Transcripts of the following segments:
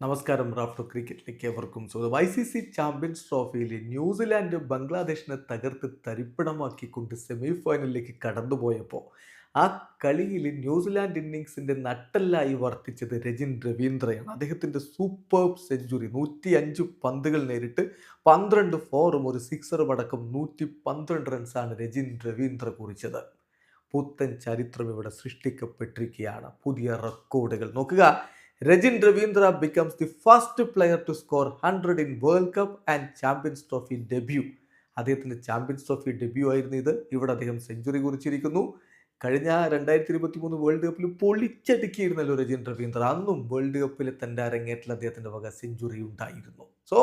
നമസ്കാരം റാഫ്റ്റോ ക്രിക്കറ്റിലേക്ക് ഏവർക്കും സ്വാഗതം. ഐ സി സി ചാമ്പ്യൻസ് ട്രോഫിയിൽ ന്യൂസിലാൻഡ് ബംഗ്ലാദേശിനെ തകർത്ത് തരിപ്പിടമാക്കിക്കൊണ്ട് സെമി ഫൈനലിലേക്ക് കടന്നുപോയപ്പോൾ ആ കളിയിൽ ന്യൂസിലാൻഡ് ഇന്നിങ്സിന്റെ നട്ടല്ലായി വർത്തിച്ചത് രജിൻ രവീന്ദ്രയാണ്. അദ്ദേഹത്തിന്റെ സൂപ്പർ സെഞ്ചുറി നൂറ്റി അഞ്ച് പന്തുകൾ നേരിട്ട് പന്ത്രണ്ട് ഫോറും ഒരു സിക്സറും അടക്കം നൂറ്റി പന്ത്രണ്ട് റൺസാണ് രജിൻ രവീന്ദ്ര കുറിച്ചത്. പുത്തൻ ചരിത്രം ഇവിടെ സൃഷ്ടിക്കപ്പെട്ടിരിക്കുകയാണ്. പുതിയ റെക്കോർഡുകൾ. നോക്കുക Rachin Ravindra becomes the first player to score hundred in world cup and champions trophy debut അദ്ദേഹത്തിന്റെ ചാമ്പ്യൻസ് ട്രോഫി ഡെബ്യൂ ആയിരുന്നു ഇത്. ഇവിടെ അദ്ദേഹം സെഞ്ചുറി കുറിച്ചിരിക്കുന്നു. കഴിഞ്ഞ രണ്ടായിരത്തി ഇരുപത്തി മൂന്ന് വേൾഡ് കപ്പിൽ പൊളിച്ചടുക്കിയിരുന്നല്ലോ രജിൻ രവീന്ദ്ര അന്നും വേൾഡ് കപ്പിൽ തന്റെ അരങ്ങേറ്റത്തിൽ അദ്ദേഹത്തിന്റെ വക സെഞ്ചുറി ഉണ്ടായിരുന്നു. സോ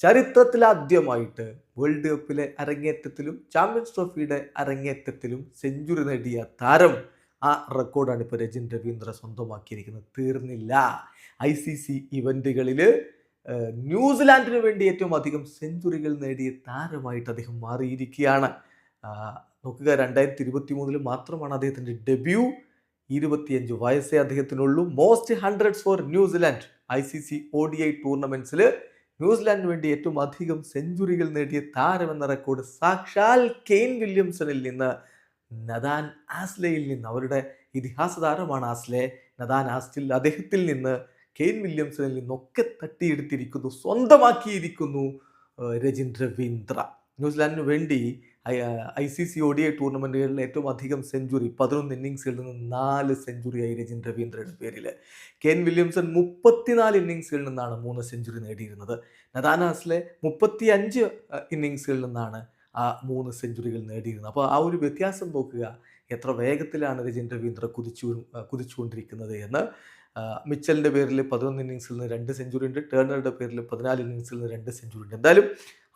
ചരിത്രത്തിലാദ്യമായിട്ട് വേൾഡ് കപ്പിലെ അരങ്ങേറ്റത്തിലും ചാമ്പ്യൻസ് ട്രോഫിയുടെ അരങ്ങേറ്റത്തിലും സെഞ്ചുറി നേടിയ താരം ആ റെക്കോർഡാണ് ഇപ്പോൾ രജിൻ രവീന്ദ്ര സ്വന്തമാക്കിയിരിക്കുന്നത് തീർന്നില്ല. ഐ സി സി ഇവന്റുകളിൽ ന്യൂസിലാൻഡിന് വേണ്ടി ഏറ്റവും അധികം സെഞ്ചുറികൾ നേടിയ താരമായിട്ട് അദ്ദേഹം മാറിയിരിക്കുകയാണ്. നോക്കുക രണ്ടായിരത്തി ഇരുപത്തി മൂന്നിൽ മാത്രമാണ് അദ്ദേഹത്തിന്റെ ഡെബ്യൂ ഇരുപത്തിയഞ്ച് വയസ്സേ അദ്ദേഹത്തിനുള്ളൂ. Most hundreds for New Zealand. I C C O D I ടൂർണമെന്റ്സിൽ ന്യൂസിലാൻഡിന് വേണ്ടി ഏറ്റവും അധികം സെഞ്ചുറികൾ നേടിയ താരമെന്ന റെക്കോർഡ് സാക്ഷാൽ കെയ്ൻ വില്യംസണിൽ നിന്ന് നദാൻ ആസ്ലയിൽ നിന്ന് അവരുടെ ഇതിഹാസ താരമാണ് ആസ്ലെ. നദാൻ ആസ്റ്റിൽ അദ്ദേഹത്തിൽ നിന്ന് കെയ്ൻ വില്യംസണിൽ നിന്നൊക്കെ തട്ടിയെടുത്തിരിക്കുന്നു സ്വന്തമാക്കിയിരിക്കുന്നു രജിൻ രവീന്ദ്ര ന്യൂസിലാൻഡിന് വേണ്ടി ഐ സി സി ഒ ടൂർണമെന്റുകളിൽ ഏറ്റവും അധികം സെഞ്ചുറി പതിനൊന്ന് ഇന്നിങ്സുകളിൽ നിന്ന് നാല് സെഞ്ചുറിയായി രജിൻ രവീന്ദ്രയുടെ പേരിൽ കെൻ വില്യംസൺ മുപ്പത്തിനാല് ഇന്നിങ്സുകളിൽ നിന്നാണ് മൂന്ന് സെഞ്ചുറി നേടിയിരുന്നത്. നദാനാസിലെ മുപ്പത്തി അഞ്ച് ഇന്നിങ്സുകളിൽ നിന്നാണ് ആ മൂന്ന് സെഞ്ചുറികൾ നേടിയിരുന്നു. അപ്പോൾ ആ ഒരു വ്യത്യാസം നോക്കുക എത്ര വേഗത്തിലാണ് രജിൻ രവീന്ദ്ര കുതിച്ചു കുതിച്ചുകൊണ്ടിരിക്കുന്നത് എന്ന്. മിച്ചലിന്റെ പേരിൽ പതിനൊന്ന് ഇന്നിങ്സിൽ നിന്ന് രണ്ട് സെഞ്ചുറി ഉണ്ട് ടേണറുടെ പേരിൽ പതിനാല് ഇന്നിങ്സിൽ നിന്ന് രണ്ട് സെഞ്ചുറി ഉണ്ട് എന്തായാലും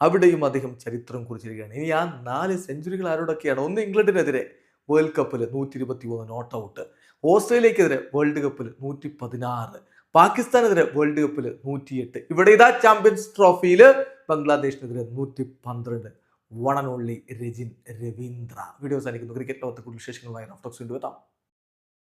അവിടെയും അദ്ദേഹം ചരിത്രം കുറിച്ചിരിക്കുകയാണ്. ഇനി ആ നാല് സെഞ്ചുറികൾ ആരോടൊക്കെയാണ്? ഒന്ന് ഇംഗ്ലണ്ടിനെതിരെ വേൾഡ് കപ്പിൽ നൂറ്റി ഇരുപത്തി മൂന്ന് നോട്ട് ഔട്ട്. ഓസ്ട്രേലിയക്കെതിരെ വേൾഡ് കപ്പിൽ നൂറ്റി പതിനാറ് പാകിസ്ഥാനെതിരെ വേൾഡ് കപ്പിൽ നൂറ്റിയെട്ട്. ഇവിടെ ഇതാ ചാമ്പ്യൻസ് ട്രോഫിയിൽ ബംഗ്ലാദേശിനെതിരെ നൂറ്റി പന്ത്രണ്ട് one and only Rachin Ravindra. Videos ആയിരിക്കുന്നു. ക്രിക്കറ്റ് ലോകത്തെ കൂടുതൽ വിശേഷങ്ങളുമായി റഫ്റ്റോക്സ് കൊണ്ടുവരാം